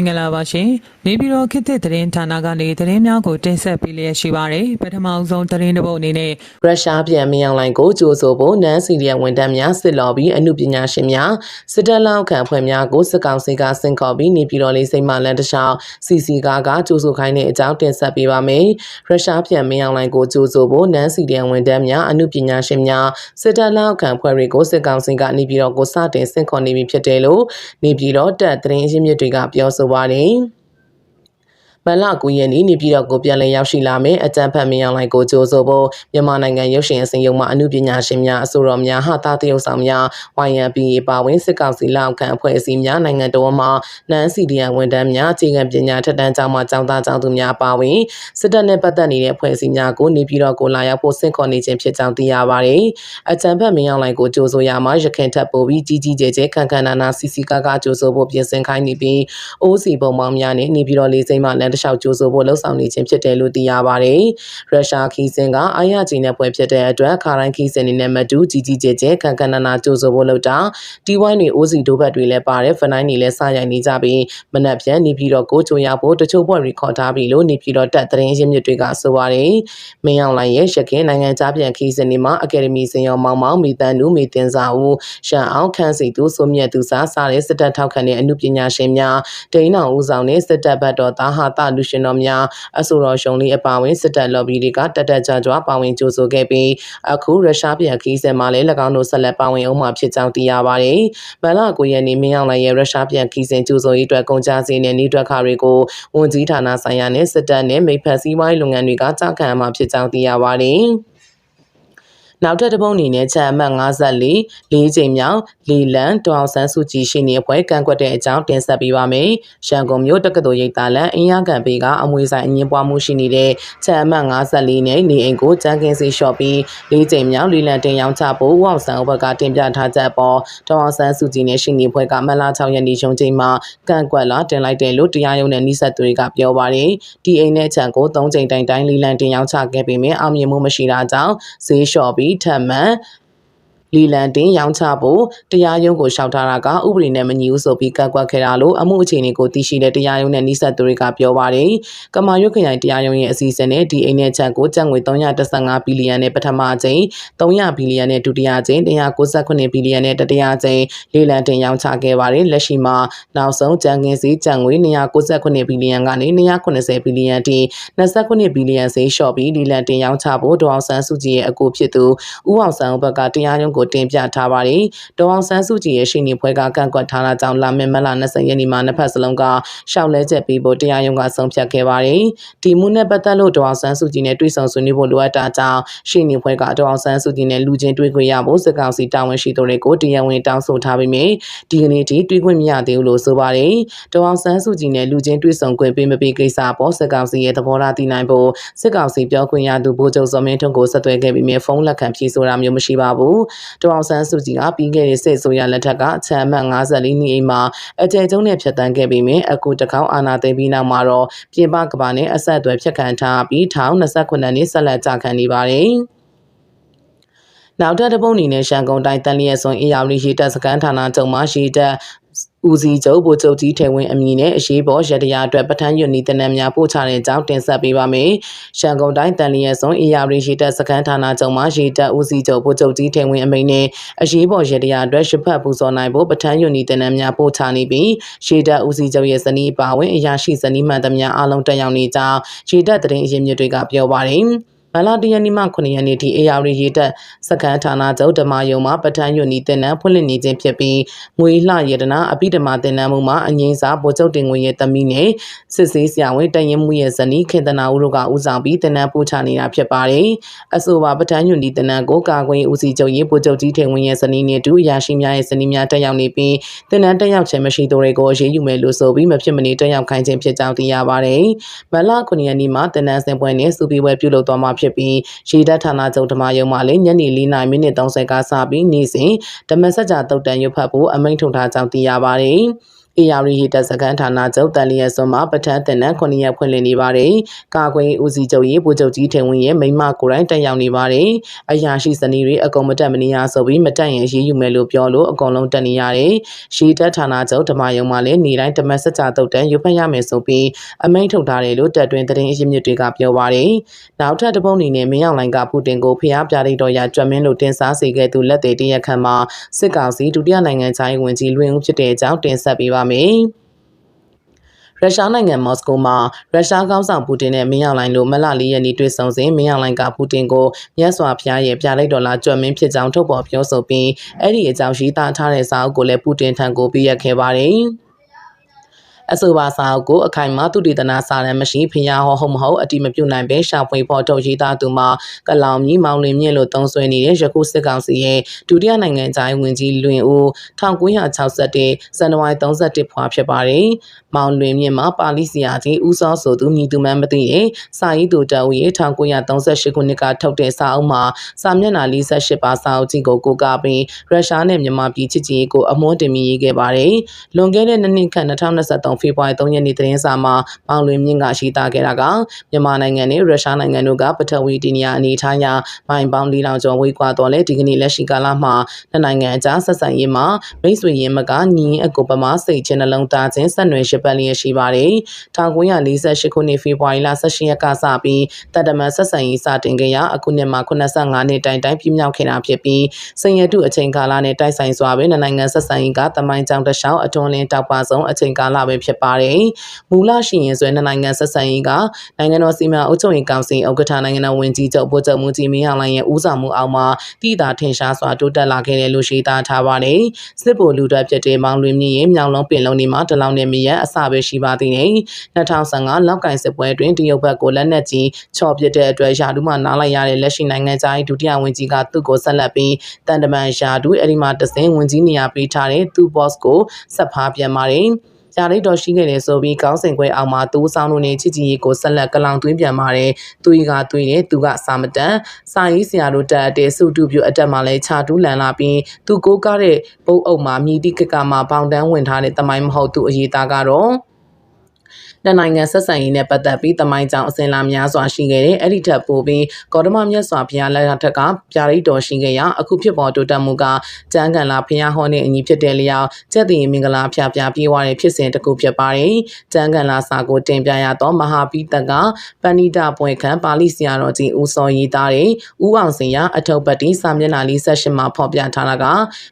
င်္ဂလာပါရှင်။နေပြည်တော်ခေတ်သစ်သတင်းဌာနကနေသတင်းများကိုတင်ဆက်ပေးလျက်ရှိပါတယ်။ပထမအဆုံးသတင်းတစ်ပုဒ်အနေနဲ့ရုရှားပြန်မြောင်လိုင်းကိုကြိုးဆိုဖို့နန်းစီရီယဝန်ထမ်းများစစ်လော်ပြီးအမှုပညာရှင်များစစ်တပ်လောက်ခံဖွဲ့များကိုစစ်ကောင်စီကဆင့်ခေါ်ပြီးနေပြည်တော်လေးစိတ်မလန်တခြားစီစီကားကကြိုးဆိုခိုင်းတဲ့အကြောင်းတင်ဆက်ပေးပါမယ်။ရုရှားပြန်မြောင်လိုင်းကိုကြိုးဆိုဖို့နန်းစီရီယဝန်ထမ်းများအမှုပညာရှင်များစစ်တပ်လောက်ခံဖွဲ့တွေကိုစစ်ကောင်စီကနေပြည်တော်ကိုစတင်ဆင့်ခေါ်နေပြီဖြစ်တယ်လို့နေပြည်တော်တပ်သတင်းရင်းမြစ်တွေကပြောဆိုပါတယ်။ မလ9ရက်နေ့နေပြည်တော်ကိုပြန်လည်ရောက်ရှိလာမယ်အကြံဖတ်မင်းအောင်လှိုင်ကိုကြိုးဆိုဖို့မြန်မာနိုင်ငံရုပ်ရှင်အစည်းအရုံးမှအမှုပညာရှင်များအဆိုတော်များဟာတာတရုတ်ဆောင်များ YNPA ပါဝင်စစ်ကောင်စီလက်အောက်ခံအဖွဲ့အစည်းများနိုင်ငံတော်မှနန်းစီဒီယန်ဝန်ထမ်းများအခြေခံပညာထက်တန်းကျောင်းမှကျောင်းသားကျောင်းသူများပါဝင်စစ်တပ်နဲ့ပတ်သက်နေတဲ့အဖွဲ့အစည်းများကိုနေပြည်တော်ကိုလာရောက်ဖို့ဆင့်ခေါ်နေခြင်းဖြစ်ကြောင်းသိရပါတယ်အကြံဖတ်မင်းအောင်လှိုင်ကိုကြိုးဆိုရမှာရခင်ထပ်ပို့ပြီးကြီးကြီးကျယ်ကျယ်ခံခံနာနာစီစီကားကားကြိုးဆိုဖို့ပြင်ဆင်ခိုင်းနေပြီးအိုးစီပုံပေါင်းများနဲ့နေပြည်တော်လေးစိမ်းမှလမ်းတစ်လျှောက်ကြိုးဆိုဖို့လှုံ့ဆော်နေခြင်းဖြစ်တယ်လို့သိရပါတယ်။ရုရှားခီးစင်ကအာရဂျီနဲ့ပွဲဖြစ်တဲ့အတွက်ခါတိုင်းခီးစင်နေနဲ့မတူကြီးကြီးကျယ်ကျယ်ခံခံနာနာကြိုးဆိုဖို့လုပ်တာတီဝိုင်းတွေအိုးစီဒိုဘတ်တွေလည်းပါတယ်ဖနိုင်းတွေလည်းစရိုက်နေကြပြီးမနက်ဖြန်နေပြည်တော်ကိုကြိုရဖို့တချို့ဘွဲ့ရီခေါ်ထားပြီလို့နေပြည်တော်တက်သတင်းရင်းမြစ်တွေကဆိုပါတယ်။မင်းအောင်လိုင်ရဲ့ရခင်နိုင်ငံခြားပြန်ခီးစင်တွေမှာအကယ်ဒမီစင်ရောမောင်မောင်မီတန်နူးမီတင်စာဦးရှန်အောင်ခန်းစီသူစုမြတ်သူစားစားတဲ့စစ်တပ်ထောက်ခံတဲ့အမှုပညာရှင်များဒိန်းအောင်ဦးဆောင်တဲ့စစ်တပ်ဘက်တော်သားဟာတာလူရှင်တော်များအဆိုတော်ရှုံလေးအပါဝင်စစ်တပ် lobby တွေကတက်တက်ကြွကြွပါဝင်ကြိုးဆိုခဲ့ပြီးအခုရုရှားပြန်ခီးစင်မှာလည်း၎င်းတို့ဆက်လက်ပါဝင်အောင်မှာဖြစ်ကြောင်းသိရပါတယ်။ဗန်လာကိုရနေမင်းအောင်လိုင်ရဲ့ရုရှားပြန်ခီးစင်ကြိုးဆိုရေးအတွက်ကုန်ကြစည်နဲ့နှီးတွက်ခါတွေကိုဝန်ကြီးဌာနဆိုင်ရာနဲ့စစ်တပ်နဲ့မိဖက်စည်းဝိုင်းလုပ်ငန်းတွေကကြောက်ခံမှာဖြစ်ကြောင်းသိရပါတယ်။ နောက်ထပ်တစ်ပုံအနေနဲ့ချက်အမှတ်54၄ချိန်မြောက်လီလန်တောင်ဆန်းစုကြည်ရှိနေအဖွဲ့ကန့်ကွက်တဲ့အကြောင်းတင်ဆက်ပေးပါမယ်။ရန်ကုန်မြို့တက္ကသိုလ်ရိပ်သာလန်အင်းရကန်ပေကအမွေဆိုင်အငင်းပွားမှုရှိနေတဲ့ချက်အမှတ်54နဲ့နေအိမ်ကိုကြမ်းကင်းစီရှော့ပြီး၄ချိန်မြောက်လီလန်တင်ရောင်းချဖို့ဦးအောင်ဆန်းဥပကတင်ပြထားချက်ပေါ်တောင်ဆန်းစုကြည်နဲ့ရှိနေအဖွဲ့ကမလ6ရက်နေ့ရုံးချိန်မှာကန့်ကွက်လာတင်လိုက်တယ်လို့တရားရုံးနဲ့နှိဆက်သူတွေကပြောပါတယ်။ဒီအိမ်နဲ့ချက်ကို၃ချိန်တိုင်တိုင်လီလန်တင်ရောင်းချခဲ့ပေမဲ့အောင်မြင်မှုမရှိတာကြောင့်ဈေးလျှော့ပြီးထပ်မံ လီလန်တင်ရောင်းချဖို့တရားရုံးကိုလျှောက်ထားတာကဥပဒေနဲ့မညီဘူးဆိုပြီးကန့်ကွက်ခဲ့တာလို့အမှုအခြေအနေကိုသိရှိတဲ့တရားရုံးနဲ့နှိဆက်သူတွေကပြောပါတယ်။ကမာရွတ်ခရိုင်တရားရုံးရဲ့အစည်းအဝေးနဲ့ဒီအိမ်နဲ့ချက်ကိုကျပ်ငွေ315ဘီလီယံနဲ့ပထမအကြိမ်300ဘီလီယံနဲ့ဒုတိယအကြိမ်198ဘီလီယံနဲ့တတိယအကြိမ်လီလန်တင်ရောင်းချခဲ့ပါတယ်။လက်ရှိမှာနောက်ဆုံးကြံငင်းစီကျပ်ငွေ298ဘီလီယံကနေ290ဘီလီယံထိ29ဘီလီယံဈေးလျှော့ပြီးလီလန်တင်ရောင်းချဖို့ဒေါအောင်ဆန်းစုကြည်ရဲ့အကူဖြစ်သူဦးအောင်ဆန်းဘက်ကတရားရုံးကိုတင်ပြထားပါတယ်။ဒေါအောင်ဆန်းစုကြည်ရဲ့ရှိနေဖွဲ့ကကန့်ကွက်ထားတာကြောင့်လာမယ့်မလ20ရက်နေ့မှာနှစ်ဖက်စလုံးကရှောက်လဲချက်ပြီးဖို့တရားရုံးကဆုံးဖြတ်ခဲ့ပါတယ်။ဒီမှုနဲ့ပတ်သက်လို့ဒေါအောင်ဆန်းစုကြည်နဲ့တွေ့ဆုံဆွေးနွေးဖို့လိုအပ်တာကြောင့်ရှိနေဖွဲ့ကဒေါအောင်ဆန်းစုကြည်နဲ့လူချင်းတွေ့ခွင့်ရဖို့စစ်ကောင်စီတာဝန်ရှိသူတွေကိုတရားဝင်တောင်းဆိုထားပေမယ့်ဒီကနေ့ထိတွေ့ခွင့်မရသေးဘူးလို့ဆိုပါတယ်။ဒေါအောင်ဆန်းစုကြည်နဲ့လူချင်းတွေ့ဆုံခွင့်ပေးမပေးကိစ္စပေါ်စစ်ကောင်စီရဲ့သဘောထားသိနိုင်ဖို့စစ်ကောင်စီပြောခွင့်ရသူဗိုလ်ချုပ်စောမင်းထွန်းကိုဆက်သွယ်ခဲ့ပြီးမြဲဖုန်းလက်ခံဖြေဆိုတာမျိုးမရှိပါဘူး။ဒေါအောင်ဆန်းစုကြည်ကပြီးခဲ့တဲ့စစ်ဆိုရလက်ထက်ကချမ်းမှတ်54နှစ်အိမ်မှာအကြိမ်ကျုံနဲ့ဖြတ်တန်းခဲ့ပြီးမြဲအခုတကောက်အာနာသိမ်းပြီးနောက်မှာတော့ပြင်ပကဘာနဲ့အဆက်အသွယ်ဖြတ်ခံထားပြီး1029နှစ်ဆက်လက်ကြာခံနေပါတယ်။နောက်ထပ်တစ်ပုတ်အနေနဲ့ရှန်ကုန်တိုင်းတန်လျက်စွန်အေယာဝတီရေတပ်စခန်းဌာနချုပ်မှရေတပ် ဦးစီးချုပ်ဗိုလ်ချုပ်ကြီးထေဝင်းအမည်နဲ့အရေးပေါ်ရတရားအတွက်ပထမ်းရွတ်နီတနက်များပို့ချတဲ့အကြောင်းတင်ဆက်ပေးပါမယ်။ရှန်ကုန်တိုင်းတန်လျက်စွန်အေယာဝတီရေတပ်စခန်းဌာနချုပ်မှရေတပ်ဦးစီးချုပ်ဗိုလ်ချုပ်ကြီးထေဝင်းအမည်နဲ့အရေးပေါ်ရတရားအတွက်ရှစ်ဖက်ပူဇော်နိုင်ဖို့ပထမ်းရွတ်နီတနက်များပို့ချနေပြီးရေတပ်ဦးစီးချုပ်ရဲ့ဇနီးပါဝင်အရာရှိဇနီးမှန်သမျှအားလုံးတက်ရောက်နေကြောင်းရေတပ်တရင်အရင်မြစ်တွေကပြောပါတယ်။ မလာတရနီမှ9ရက်နေ့ထိအေယာရီရေတက်စကန်ဌာနချုပ်ဓမ္မယုံမှာပဋ္ဌာန်းယုံနီတင်နန်းဖွင့်လှစ်နေခြင်းဖြစ်ပြီးငွေလှရတနာအပိဓမ္မာတင်နန်းမှုမှာအငိမ့်စာဗိုလ်ချုပ်တင်ငွေရဲ့တမီနဲ့စစ်စေးဆရာဝန်တရင်မှုရဲ့ဇနီးခေတနာဦးတို့ကဦးဆောင်ပြီးတင်နန်းပို့ချနေတာဖြစ်ပါတယ်။အဆိုပါပဋ္ဌာန်းယုံနီတင်နန်းကိုကာကွယ်ဦးစီးချုပ်ရေးဗိုလ်ချုပ်ကြီးတင်ငွေရဲ့ဇနီးနဲ့တူရရှိများရဲ့ဇနီးများတက်ရောက်နေပြီးတင်နန်းတက်ရောက်ခြင်းမရှိသူတွေကိုအရေးယူမယ်လို့ဆိုပြီးမဖြစ်မနေတက်ရောက်ခိုင်းခြင်းဖြစ်ကြောင်းသိရပါတယ်။မလ9ရက်နေ့မှာတင်နန်းစင်ပွဲနဲ့စူပီဝဲပြုလုပ်သွားမှာဖြစ်ပြီးရေတပ်ဌာနချုပ်ဓမ္မယုံမှလည်းညနေ၄နာရီမိနစ်30ကစပြီးနေ့စဉ်ဓမ္မစကြာတုတ်တန်ရွတ်ဖတ်ဖို့အမိန့်ထုတ်ထားကြောင်းသိရပါတယ်။ အေယာရီဟီတက်စကန်ဌာနချုပ်တန်လျက်စွန်မှာပထန်းတင်တဲ့9ရက်ဖွင့်လှစ်နေပါတယ်။ကာကွယ်ဦးစီးချုပ်ရေးဗိုလ်ချုပ်ကြီးထေဝင်းရဲ့မိမကိုယ်တိုင်တက်ရောက်နေပါတယ်။အရာရှိစနီးတွေအကုန်မတက်မနေရဆိုပြီးမတက်ရင်ရေးယူမယ်လို့ပြောလို့အကုန်လုံးတက်နေရတယ်။ရှီတက်ဌာနချုပ်ဓမ္မယုံမှာလည်းနေတိုင်းဓမ္မစကြာတုတ်တန်ရွတ်ဖတ်ရမယ်ဆိုပြီးအမိန့်ထုတ်ထားတယ်လို့တက်တွင်သတင်းအရင်းမြစ်တွေကပြောပါတယ်။နောက်ထပ်တစ်ပုတ်အနေနဲ့မင်းအောင်လိုင်ကပူတင်ကိုဖျားပြရိတော်ရကြွမင်းလို့တင်စားစေခဲ့သူလက်သေးတရက်ခန့်မှာစစ်ကောင်စီဒုတိယနိုင်ငံခြားရေးဝန်ကြီးလွင်ဦးဖြစ်တဲ့အကြောင်းတင်ဆက်ပေးပါမယ်။ရုရှားနိုင်ငံမော်စကိုမှာရုရှားကောင်းဆောင်ပူတင်နဲ့မင်းအောင်လှိုင်တို့မလလေးရက်နေ့တွေ့ဆုံစဉ်မင်းအောင်လှိုင်ကပူတင်ကိုမြတ်စွာဘုရားရဲ့ပြလိုက်ဒေါ်လာကြွမင်းဖြစ်ကြောင်းထုတ်ဖော်ပြောဆိုပြီးအဲ့ဒီအကြောင်းရှိသားထားတဲ့စာအုပ်ကိုလည်းပူတင်ထံကိုပေးရခဲ့ပါတယ်။ အဆိုပါစာအုပ်ကိုအခိုင်အမာသူတည်တနာစာရန်မရှိဖျားဟောဟုတ်မဟုတ်အတိမပြုတ်နိုင်ပဲရှာဖွေဖော်ထုတ်ရေးသားသူမှာကလောင်မြီမောင်လင်းမြင့်လို့သုံးဆွဲနေတဲ့ရခုစစ်ကောင်စီရဲ့ဒုတိယနိုင်ငံသားဝင်ကြီးလွင်ဦး1961ဇန်နဝါရီ31ဖွာဖြစ်ပါတယ်။မောင်လွင်မြင့်မှာပါဠိစီယာကြီးဦးစောဆိုသူမြည်သူမှန်းမသိရဲ့စာရေးသူတောက်ရဲ့1938ခုနှစ်ကထုတ်တဲ့စာအုပ်မှာစာမျက်နှာ48ပါစာအုပ်ကြီးကိုကိုးကားပြီးရုရှားနဲ့မြန်မာပြည်ချစ်ကြည်ရေးကိုအမွှန်းတင်မြရေးခဲ့ပါတယ်။လွန်ခဲ့တဲ့နှစ်နှစ်ခန့်2023ဖေဖော်ဝါရီ3ရက်နေ့သတင်းစာမှာမောင်လွင်မြင့်ကရှိသားခဲ့တာကမြန်မာနိုင်ငံနဲ့ရုရှားနိုင်ငံတို့ကပထဝီတီနီယာအနေထားရာမိုင်ပေါင်း၄000ကျော်ဝေးကွာတော့လဲဒီကနေ့လက်ရှိကာလမှာနှစ်နိုင်ငံအကြားဆက်ဆံရေးမှာမိတ်ဆွေရင်းမကညီအကူပမာစိတ်ချင်းနှလုံးသားချင်းဆက်နွယ်ရှိပတ်လျက်ရှိပါတယ်။1948ခုနှစ်ဖေဖော်ဝါရီလ18ရက်ကစပြီးတတမန်ဆက်ဆံရေးစတင်ခဲ့ရာအခုနှစ်မှာ85နှစ်တိုင်တိုင်ပြည့်မြောက်ခဲ့တာဖြစ်ပြီးစင်ရတုအချိန်ကာလနဲ့တိုက်ဆိုင်စွာပဲနှစ်နိုင်ငံဆက်ဆံရေးကတမိုင်းကြောင်တစ်လျှောက်အတွန်းလင်းတောက်ပါဆုံးအချိန်ကာလပဲဖြစ်ပါတယ်။မူလရှိရင်ဆွဲနှစ်နိုင်ငံဆက်ဆံရေးကနိုင်ငံတော်စီမံအုပ်ချုပ်ရေးကောင်စီဥက္ကဋ္ဌနိုင်ငံတော်ဝန်ကြီးချုပ်ဗိုလ်ချုပ်မှုကြီးမင်းအောင်လှိုင်ရဲ့ဦးဆောင်မှုအောက်မှာတည်တာထင်ရှားစွာတိုးတက်လာခဲ့တယ်လို့ရှိသားထားပါတယ်။စစ်ဗိုလ်လူတပ်ဖြစ်တဲ့မောင်လွင်မြင့်ရဲ့မြောင်လုံးပင်လုံးဒီမှာတလောင်နေမရအစပဲရှိပါသေးတယ်။2015လောက်ကင်စစ်ပွဲတွင်တရုတ်ဘက်ကိုလက်နက်ကြီးချော့ပစ်တဲ့အတွက်ယာဒူးမှနားလိုက်ရတဲ့လက်ရှိနိုင်ငံသားဒုတိယဝန်ကြီးကသူ့ကိုဆက်လက်ပြီးတန်တမန်ယာဒူးအဲ့ဒီမှာတစင်းဝန်ကြီးနေရာပေးထားတဲ့သူ့ boss ကိုဆက်ဖားပြန်ပါတယ်။ကြာ ရိတ်တော်ရှိခဲ့တယ်ဆိုပြီးကောင်းစင်ခွဲအောင်မှာသူဆောင်လို့နေချစ်ကြည်ရေးကိုဆက်လက်ကလောင်သွင်းပြန်ပါတယ်။သူကသွေးတယ်သူကစာမတန်စာရေးဆရာတို့တက်တဲ့စုတုပြအတက်မှလည်းခြာတူးလန်လာပြီးသူကိုကားတဲ့ပုတ်အုပ်မှာမြည်တိကကမှာပေါင်တန်းဝင်ထားတဲ့တမိုင်းမဟုတ်သူအရေးသားကတော့ နှစ်နိုင်ငံဆက်ဆံရေးနဲ့ပတ်သက်ပြီးတမိုင်းကြောင်အစင်လာများစွာရှိခဲ့တဲ့အဲ့ဒီထက်ပိုပြီးကော်ဒမမြတ်စွာဘုရားလက်ထက်ကပြာရိတ်တော်ရှိခဲ့ရာအခုဖြစ်ပေါ်တိုးတက်မှုကကျန်းကန်လာဘုရားဟောတဲ့အညီဖြစ်တဲ့လျောက်ကျက်တည်မင်္ဂလာဖျားပြပြေးသွားတဲ့ဖြစ်စဉ်တစ်ခုဖြစ်ပါတယ်။ကျန်းကန်လာစာကိုတင်ပြရတော့မဟာပိတကပဏိတပွဲခံပါဠိဆရာတော်ကြီးဦးစောရေးသားတဲ့ဦးအောင်စင်ရအထုပ်ပတ်တိစာမျက်နှာ48မှာဖော်ပြထားတာက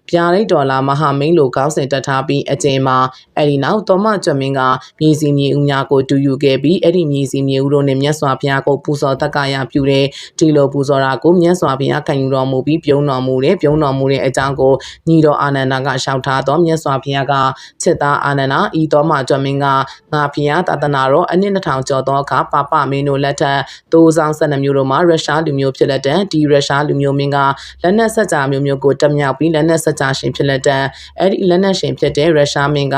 ပြာရိတ်တော်လာမဟာမိန်လိုကောင်းစင်တက်ထားပြီးအကျဉ်မှာအဲ့ဒီနောက်တော်မကျွတ်မင်းကမြေစီမြေဦးများကိုတူယူခဲ့ပြီးအဲ့ဒီမြေစီမြေဦးတို့နဲ့မြတ်စွာဘုရားကိုပူဇော်တက္ကရာပြုတဲ့ဒီလိုပူဇော်တာကိုမြတ်စွာဘုရားခံယူတော်မူပြီးပြုံးတော်မူတဲ့ပြုံးတော်မူတဲ့အကြောင်းကိုညီတော်အာနန္ဒာကရှောက်ထားတော့မြတ်စွာဘုရားကချက်သားအာနန္ဒာဤတော်မှာကျွတ်မင်းကငါဘုရားသာသနာတော်အနှစ်2000ကျော်သောအခါပါပမင်းတို့လက်ထက်တိုးဆောင်12မျိုးတို့မှာရုရှားလူမျိုးဖြစ်လက်တဲ့ဒီရုရှားလူမျိုးမင်းကလက်နက်ဆက်ကြာမျိုးမျိုးကိုတက်မြောက်ပြီးလက်နက်ဆက်ကြာရှင်ဖြစ်လက်တဲ့အဲ့ဒီလက်နက်ရှင်ဖြစ်တဲ့ရုရှားမင်းက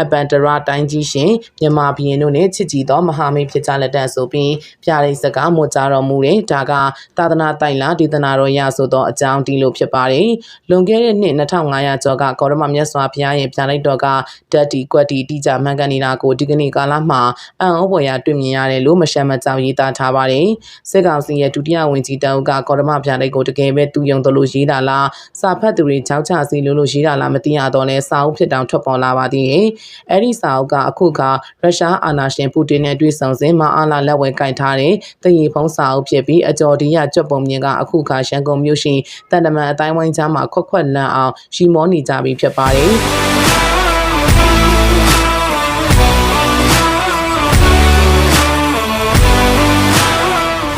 အပန်တရာတိုင်းကြီးရှင်မြန်မာဘီရင်တို့နဲ့ချစ်ကြည်သောမဟာမိတ်ဖြစ်ကြလက်တဲ့ဆိုပြီးပြရိတ်စကားမို့ကြတော်မူတဲ့ဒါကသာသနာတိုင်လာဒေသနာတော်ရဆိုသောအကြောင်းဒီလိုဖြစ်ပါတယ်လွန်ခဲ့တဲ့နှစ်2500ကျော်ကကောရမမြတ်စွာဘုရားရဲ့ပြရိတ်တော်ကဓာတ်တီကွက်တီတိကျမှန်ကန်နေတာကိုဒီကနေ့ကာလမှာအံ့ဩဖွယ်ရာတွေ့မြင်ရတယ်လို့မရှမ်းမကြောင်ရေးသားထားပါတယ်စစ်ကောင်စီရဲ့ဒုတိယဝန်ကြီးတောင်ကကောရမပြရိတ်ကိုတကယ်ပဲသူယုံတယ်လို့ရေးတာလားစာဖတ်သူတွေကြောက်ချစီလို့လို့ရေးတာလားမသိရတော့လဲစာအုပ်ဖြစ်တောင်ထွက်ပေါ်လာပါသေးတယ်အဲ့ဒီစာအုပ်ကအခုကရုရှားအာဏာရှင်ပူတင်နဲ့တွေ့ဆုံစဉ်မှာအာလာလက်ဝဲကင်ထားတဲ့တရေဖုံးစာအုပ်ဖြစ်ပြီးအကျော်ဒီရကြွက်ပုံမြင်ကအခုခါရန်ကုန်မြို့ရှိတန်တမန်အတိုင်းဝိုင်းကြားမှာခွက်ခွက်လန့်အောင်ရှီမောနေကြပြီဖြစ်ပါတယ်